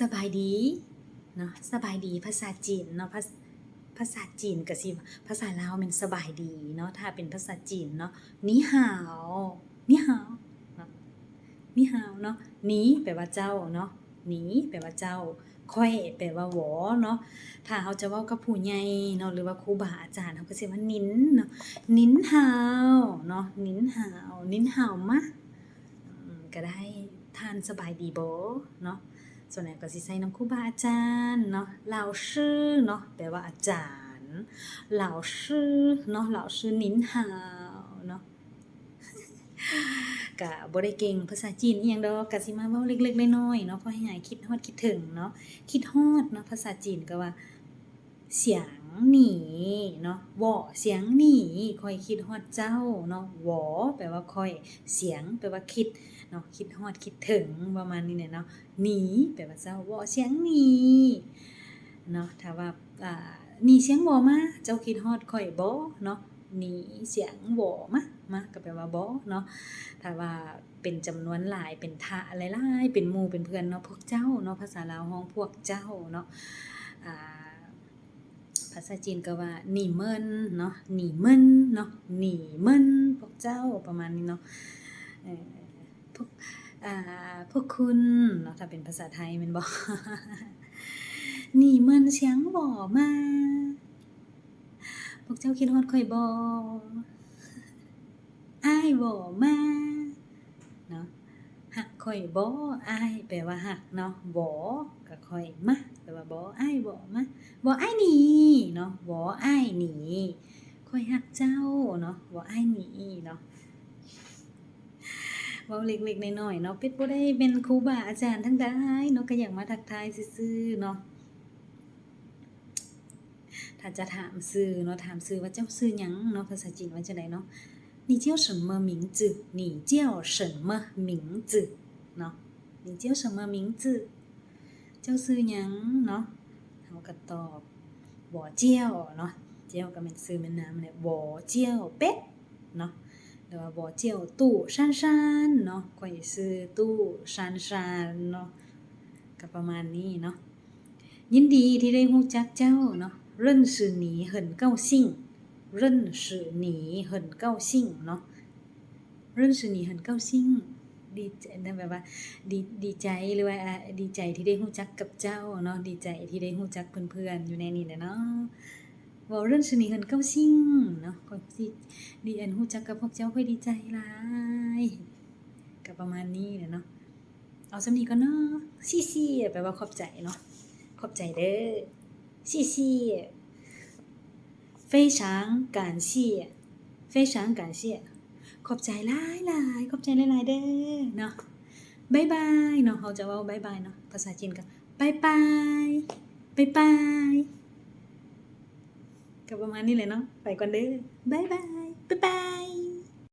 สบายดีเนาะสบายดีภาษาจีนเนาะภาษภาษาจีนก็สิภาษาลาวมันสบายดีเนาะถ้าเป็นภาษาจีนเนาะนีฮาวนีฮาวนาะนีฮาวเนาะหนีแปลว่าเจ้าเนาะหนีแปลว่าเจ้า ค่อยแปลว่าหวอเนาะถ้าเขาจะว้ากับผู้ใหญ่เนาะหรือว่าครูบาอาจารย์เขาก็สิว่านินเนาะนินฮาวเนาะนินฮาวนินฮาวมะก็ได้ทานสบายดีโบเนาะ ส่วนใหญ่ก็สิใช้น้ำครูบาอาจารย์เนาะเหล่าชื่อเนาะแปลว่าอาจารย์เหล่าชื่อเนาะเหล่าชื่อนินฮาวเนาะกับ่ได้เก่งภาษาจีนอีหยังดอกก็สิมาเว้าเล็กๆน้อยๆเนาะพอให้หายคิดฮอดคิดถึงเนาะคิดฮอดเนาะภาษาจีนก็ว่าเสียง หนีเนาะวอเสียงหนีคอยคิดฮอดเจ้าเนาะวอแปลว่าคอยเสียงแปลว่าคิดเนาะคิดฮอดคิดถึงประมาณนี้เนี่ยเนาะหนีแปลว่าเจ้าบ่เสียงหนีเนาะถ้าว่าอ่าหนีเสียงบ่มาเจ้าคิดฮอดข่อยบ่เนาะหนีเสียงบ่มามาก็แปลว่าบ่เนาะถ้าว่าเป็นจำนวนหลายเป็นทะหลายๆเป็นหมู่เป็นเพื่อนเนาะพวกเจ้าเนาะภาษาลาวฮ้องพวกเจ้าเนาะอ่า ภาษาจีนก็ว่าหนีเมินเนาะหนีเมินเนาะหนีเมินพวกเจ้าประมาณนี้เนาะพวกพวกคุณเนาะถ้าเป็นภาษาไทยมันบอกหนี่มันเสียงบ่มาพวกเจ้าคิดฮอดข่อยบ่อ้ายบ่มาเนาะ หักข่อยบ่อ้ายแปลว่าหักเนาะบ่ก็ข่อยมาแปลว่าบ่อ้ายบ่มาบ่อ้ายหนีเนาะบ่อ้ายหนีข่อยหักเจ้าเนาะบ่อ้ายหนีเนาะเว้าเล็กๆน้อยๆเนาะเป็ดบ่ได้เป็นครูบาอาจารย์ทั้งใดเนาะก็อยากมาทักทายซื่อๆเนาะถ้าจะถามชื่อเนาะถามชื่อว่าเจ้าชื่อหยังเนาะภาษาจีนว่าจังไดเนาะ 你叫什么名字你叫什么名字เนาะ你叫什么名字เจ้าซื้อยังเนาะเขาก็ตอบบ่เจ้าเนาะเจ้าก็เป็นซื้อเป็นน้ำเลยบ่เจ้าเป๊ะเนาะหรือว่าบ่เจ้าตู้ชันชันเนาะก็ซื้อตู้ชันชันเนาะก็ประมาณนี้เนาะยินดีที่ได้รู้จักเจ้าเนาะเรื่องสื่ดีเหิ เรื่องสือหนีเหินเานาะเรื่องสือหนีเหิดีใจนะแบบว่าดีดีใจหรือว่าดีใจที่ได้หู้จักกับเจ้าเนาะดีใจที่ได้หู้จักเพื่อนๆอยู่ในนี้นะเนาะว่าเรื่องชนีเหินเก้าซิ่งเนาะคนที่ดีอันหู้จักกับพวกเจ้าค่อยดีใจหลายกับประมาณนี้เนาะเอาสำนีก็เนาะซี่ซี่แปลว่าขอบใจเนาะขอบใจเด้อซี่ซี่ 非常感谢非常感谢ขอบใจหลายหลายขอบใจหลายๆเด้อเนาะบายบายเนาะเขาจะเว่าบายบายเนาะ ภาษาจีนก็บายบายบายบายก็ประมาณนี้เลยเนาะ ไปก่อนเด้อบายบายบายบาย